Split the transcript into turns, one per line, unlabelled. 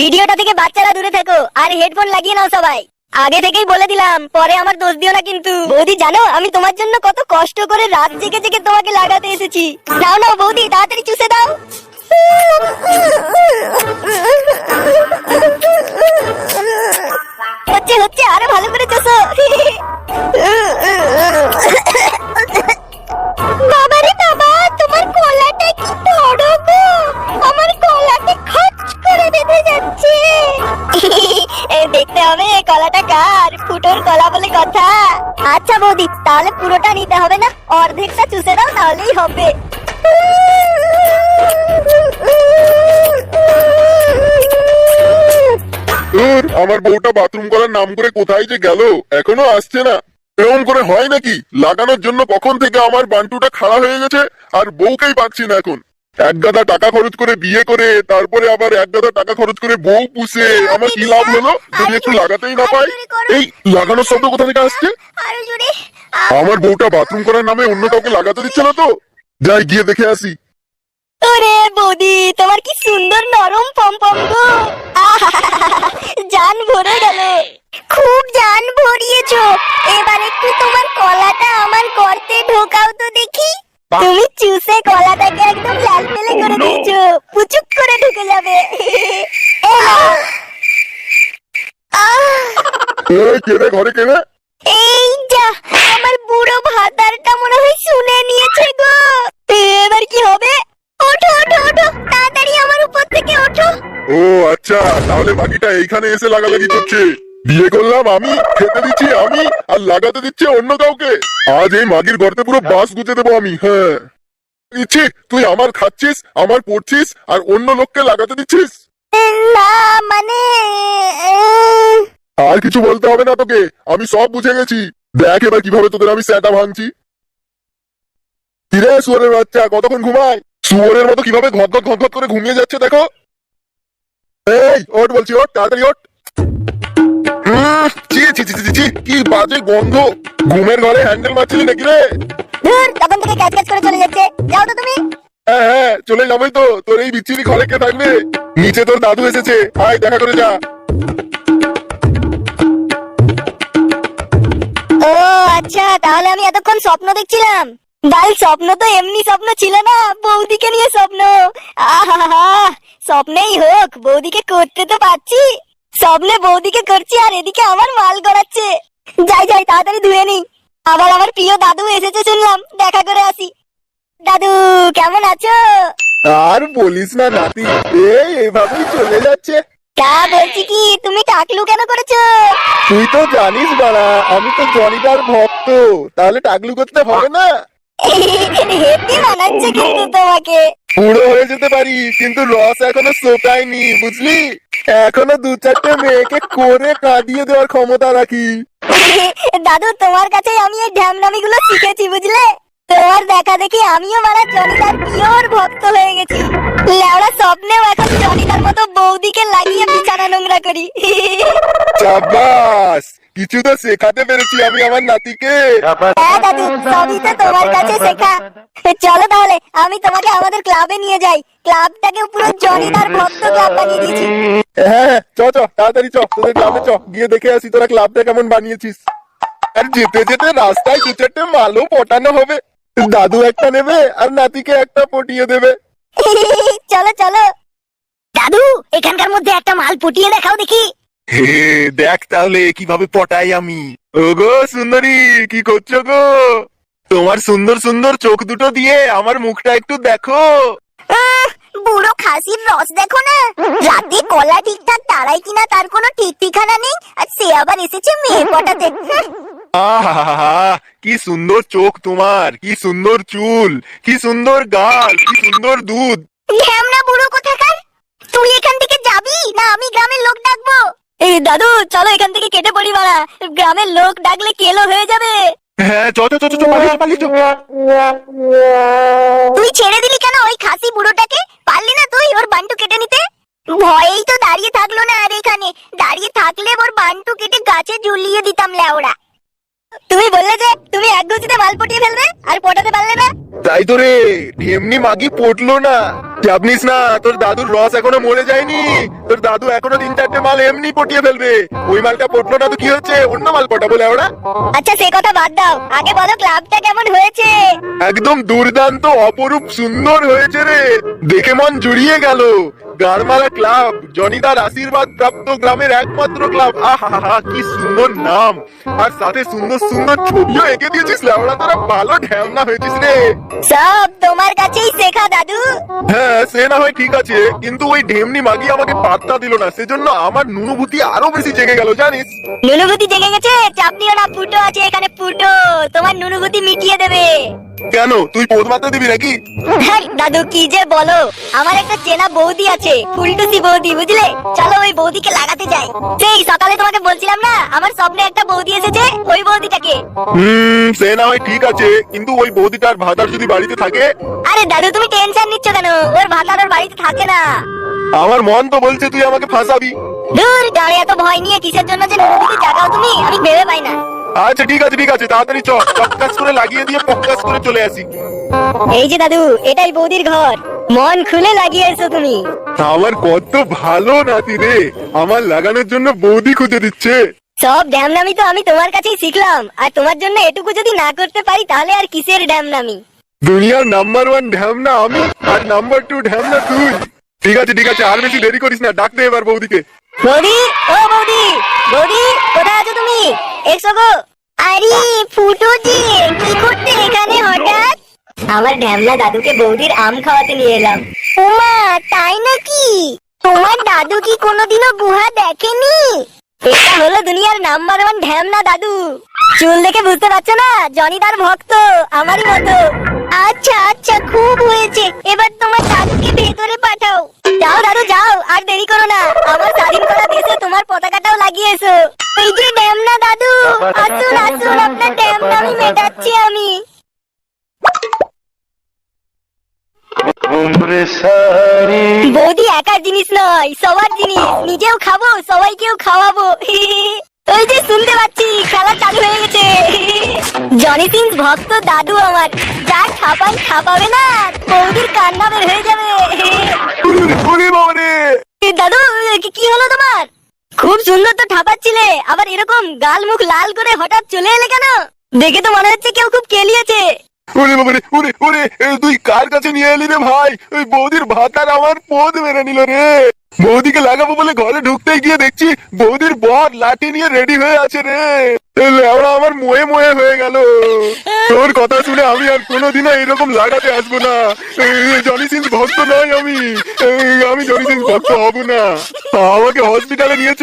ভিডিওটা থেকে বাচ্চারা দূরে থাকো, আর হেডফোন লাগিয়ে নাও সবাই। আগে থেকেই বলে দিলাম, পরে আমার দোষ দিও না কিন্তু। বৌদি, জানো, আমি তোমার জন্য কত কষ্ট করে রাত জেগে জেগে তোমাকে লাগাতে এসেছি। নাও নাও বৌদি, তাড়াতাড়ি চুষে দাও। কলাটা কার? ফুটোর কলা বলে কথা। আচ্ছা বৌদি, তাহলে পুরোটা নিতে হবে না? অর্ধেকটা চুষে দাও, তাহলেই হবে।
আমার বউটা বাথরুম করার নাম করে কোথায় যে গেল? এখনও আসছে না। এরকম করে হয় নাকি? লাগানোর জন্য কখন থেকে আমার বান্টুটা খাড়া হয়ে গেছে? আর বউকেই পাচ্ছি না এখন। এক গাদা টাকা খরচ করে বিয়ে করে তারপরে আবার এক গাদা টাকা খরচ করে বউ পুষে আমার কি লাভ হলো যদি একটু লাগাতেই না পাই। এই লাগানোর শব্দ কোথা থেকে আসছে? আমার বউটা বাথরুম করার নামে অন্য কাউকে লাগাতে দিচ্ছে না তো? যাই গিয়ে দেখে আসি।
ওরে বৌদি তোমার কি সুন্দর নরম পমপম গো। জান ভরে গেল। খুব জান ভরিয়েছো। এবার একটু তোমার কলাটা আমার গর্তে ঢোকাও তো দেখি। তুমি চুষে কলাটাকে একদম লাল পেলে করে দিয়েছ পুচুক করে ঢুকে যাবে।
এই কেড়ে ঘরে কেড়ে
এই যা আমার বুড়ো ভাতারটা মনে হয় শুনে নিয়েছে গো। এবার কি হবে? ওঠো ওঠো ওঠো তাড়াতাড়ি আমার উপর থেকে ওঠো।
ও আচ্ছা তাহলে বাকিটা এইখানে এসে লাগালাগি করছে। বিয়ে করলাম আমি খেতে দিচ্ছি আমি আর লাগাতে দিচ্ছে অন্য কাউকে। আজ এই মাগির গর্তে পুরো বাস গুজে দেবো আমি হ্যাঁ। দিচ্ছি তুই আমার খাচ্ছিস আমার পড়ছিস আর অন্য লোককে লাগাতে দিচ্ছিস?
না মানে
আর কিছু বলতে হবে না তোকে আমি সব বুঝে গেছি। দেখ এবার কীভাবে তোদের আমি স্যাটা ভাঙছি। কিরে শুয়ারের বাচ্চা কতক্ষণ ঘুমায়? শুয়ারের মতো কীভাবে ঘট ঘট ঘট করে ঘুমিয়ে যাচ্ছে দেখো? এই ওট বলছি ওট তাড়াতাড়ি ওট ছি, ছি, ছি, ছি, কি বাজে গন্ধ। ঘুমের ঘরে হ্যান্ডেল মারছিলি নাকি রে?
ধুর তখন থেকে করে চলে যাচ্ছে। যাও তো তুমি।
হ্যাঁ হ্যাঁ চলে যাবোই তো। তোর এই বিচ্ছিরি ঘরে কে থাকবে? নিচে তোর দাদু এসেছে। আয় দেখা করে যা।
ও আচ্ছা তাহলে আমি এতক্ষণ স্বপ্ন দেখছিলাম। বাল স্বপ্ন তো এমনি স্বপ্ন ছিল না। বৌদিকে নিয়ে স্বপ্ন। আহা স্বপ্নেই হোক বৌদিকে করতে তো পারছি। স্বপ্নে বৌদিকে করছি আর এদিকে আমার মাল গড়াচ্ছে। যাই যাই তাড়াতাড়ি ধুয়ে নি আবার আমার প্রিয় দাদু এসেছে শুনলাম। দেখা করে আসি। দাদু কেমন আছো?
আর বলিস না নাতি। এই এভাবেই চলে যাচ্ছে।
তা বলছি কি তুমি টাকলু কেন করেছ?
তুই তো জানিস বাড়া আমি তো জনিদার ভক্ত। তাহলে টাকলু করতে হবে না?
হেপি মানাচ্ছে কিন্তু তোমাকে।
বুড়ো হয়ে যেতে পারি কিন্তু রস এখনও শোকায়নি বুঝলি? এখনও দু চারটে মেয়েকে করে কাঁদিয়ে দেওয়ার ক্ষমতা রাখি।
দাদু তোমার কাছে আমি এই ঢ্যামনামি গুলো শিখেছি বুঝলে? তোমার দেখা দেখি আমিও মারা জনিতার পিওর ভক্ত হয়ে গেছি। লেওড়া স্বপ্নেও এখন জনিতার মতো বৌদিকে লাগিয়ে বিছানা নোংরা করি।
চাবাস! কিছু তো শেখাতে পেরেছি আমি আমার নাতিকে।
হ্যাঁ দাদু সবই তো তোমার কাছে শেখা। চলো তাহলে আমি তোমাকে আমাদের ক্লাবে নিয়ে যাই। ক্লাবটাকে পুরো জনিতার ভক্ত ক্লাব বানিয়ে দিয়েছি।
হ্যাঁ চ চ তাড়াতাড়ি চ তোদের ক্লাবে চ। গিয়ে দেখে আসি তোরা ক্লাবটা কেমন বানিয়েছিস। আর যেতে যেতে রাস্তায় দু চারটে মালও পটানো হবে। দাদু একটা নেবে আর নাতিকে একটা পটিয়ে দেবে।
চলো চলো। দাদু এখানকার মধ্যে একটা মাল পুটিয়ে দেখাও দেখি।
হে দেখ তাহলে কীভাবে পটাই আমি। ওগো সুন্দরী কি করছ গো? তোমার সুন্দর সুন্দর চোখ দুটো দিয়ে আমার মুখটা একটু দেখো।
আহ, বুড়ো খাসির রস দেখো না। রাতে কলা ঠিকঠাক তারাই কিনা তার কোনো ঠিক ঠিকানা নেই আর সে আবার এসেছে মেয়ে পটাতে।
আহা কি সুন্দর চোখ তোমার কি সুন্দর চুল কি সুন্দর গাল কি সুন্দর দুধ।
ঢ্যামনা বুড়ো কোথাকার? তুই এখান থেকে যাবি না আমি গ্রামের লোক ডাকবো? এই দাদু চলো এখান থেকে কেটে পড়ি মারা গ্রামের লোক ডাকলে কেলো হয়ে যাবে?
হ্যাঁ চ চ চ চ, চ পালিয়ে পালিয়ে চ।
তুই ছেড়ে দিলি কেন ওই খাসি বুড়োটাকে? পারলি না তুই ওর বান্টু কেটে নিতে? ভয়েই তো দাঁড়িয়ে থাকল না আর এখানে। দাঁড়িয়ে থাকলে ওর বান্টু কেটে গাছে ঝুলিয়ে দিতাম ল্যাওড়া তুমি বললে যে তুমি এক গুছিতে মাল পটিয়ে ফেলবে আর পটাতে পারলে না?
তাই তো রে এমনি মাগি পটলো না। চাপ নিস না তোর দাদুর রস এখনও মরে যায়নি। তোর দাদু এখনও তিন চারটে মাল এমনি পটিয়ে ফেলবে। ওই মালটা পটলো না তো কি হচ্ছে? অন্য মাল পটাবো ওরা
আচ্ছা সে কথা বাদ দাও। আগে বলো ক্লাবটা কেমন হয়েছে?
একদম দুর্দান্ত অপরূপ সুন্দর হয়েছে রে। দেখে মন জুড়িয়ে গেল। গারমালা ক্লাব জনিদার আশীর্বাদ প্রাপ্ত গ্রামের একমাত্র ক্লাব। আহা কি সুন্দর নাম। আর সাথে সুন্দর সুন্দর ছবিও এঁকে দিয়েছিস লেওড়া তোরা ভালো ঢ্যামনা হয়েছিস রে।
সব তোমার কাছেই শেখা দাদু।
হ্যাঁ সে না হয় ঠিক আছে কিন্তু ওই ঢেমনি মাগি আমাকে পাত্তা দিল না সেজন্য আমার নুনুভূতি আরও বেশি জেগে গেল জানিস?
নুনুভূতি জেগে গেছে? চাপ নিও না ফুটো আছে এখানে ফুটো তোমার নুনুভূতি মিটিয়ে দেবে।
কেন তুই পোদ মারতে দিবি নাকি?
হ্যাঁ, দাদু কি যে বলো? আমার একটা চেনা বৌদি আছে ফুলটুসি বৌদি বুঝলে? চলো ওই বৌদিকে লাগাতে যাই। সেই সকালে তোমাকে বলছিলাম না আমার স্বপ্নে একটা বৌদি
হুম সে না হয় ঠিক আছে কিন্তু ওই বৌদিটার ভাতার যদি বাড়িতে থাকে?
আরে দাদু তুমি টেনশন নিচ্ছ কেন? ওর ভাতার ওর বাড়িতে থাকে না।
আমার মন তো বলছে তুই আমাকে ফাঁসাবি।
দূর গাড়ি এত ভয় নিয়ে কিসের জন্য যে জাগাও তুমি? আমি ভেবে পাই না।
আচ্ছা ঠিক আছে ঠিক আছে তাড়াতাড়ি চ চক্কাস করে লাগিয়ে দিয়ে পক্কাস করে চলে আসি।
এই যে দাদু এটাই বৌদির ঘর। মন খুলে লাগিয়ে এসো তুমি।
আমার কত ভালো নাতি রে। আমার লাগানোর জন্য বৌদি খুঁজে দিচ্ছে।
সব ড্যামনামি তো আমি তোমার কাছেই শিখলাম। আর তোমার জন্য এটুকু যদি না করতে পারি তাহলে আর কিসের ড্যামনামি?
দুনিয়ার নাম্বার ওয়ান ঢ্যামনা আমি আর নাম্বার টু ঢ্যামনা তুই। ঠিক আছে ঠিক আছে আর বেশি দেরি করিস না ডাক দে এবার বৌদিকে।
বৌদি ও বৌদি বৌদি কোথায় আছো তুমি? এসো গো। আরে ফুটো যে কি করতে এখানে হঠাৎ? আমার ঢ্যামলা দাদুকে বৌদির আম খাওয়াতে নিয়ে এলাম। ওমা তাই নাকি? তোমার দাদু কি কোনোদিনও গুহা দেখেনি? এটা হলো দুনিয়ার নাম্বার ওয়ান ঢ্যামনা দাদু। চুল দেখে বুঝতে পারছ না? জনি তার ভক্ত, আমারই মতো আচ্ছা আচ্ছা খুব হয়েছে। এবার তোমার দাদুকে ভেতরে পাঠাও। যাও, দাদু, যাও, আর দেরি করো না। আমার স্বাধীন করা দেশে তোমার পতাকাটাও লাগিয়েছো। এই যে ড্যামনা দাদু। আসুন আসুন, আপনার বৌদি একার জিনিস নয়, সবার জিনিস। নিজেও খাব, সবাইকেও খাওয়াবো। ওই যে শুনতে পাচ্ছি, খেলা চালু হয়ে গেছে। জনি সিং ভক্ত দাদু আমার। যা খাপান খাপাবে না, বৌদির কান্না বের হয়ে যাবে। দাদু, কি হলো তোমার? খুব সুন্দর তো ঠাপাচ্ছিলে, আবার এরকম গাল মুখ লাল করে হঠাৎ চলে এলে কেন? দেখে তো মনে হচ্ছে কেউ খুব কেলিয়েছে।
ওরে বাবা রে ওরে ওরে তুই কার কাছে নিয়ে এলি রে ভাই? ওই বৌদির ভাতার আমার পদ মেরে নিল রে। বৌদিকে লাগাবো বলে ঘরে ঢুকতে গিয়ে দেখছি বৌদির বর লাঠি নিয়ে রেডি হয়ে আছে রে। লেওড়া আমার মোয়ে মোয়ে হয়ে গেল। তোর কথা শুনে আমি আর কোনোদিনও এরকম লাগাতে আসব না। জনি সিং ভক্ত নয় আমি। আমি জনি সিং ভক্ত হব না। আমাকে হসপিটালে নিয়ে চ।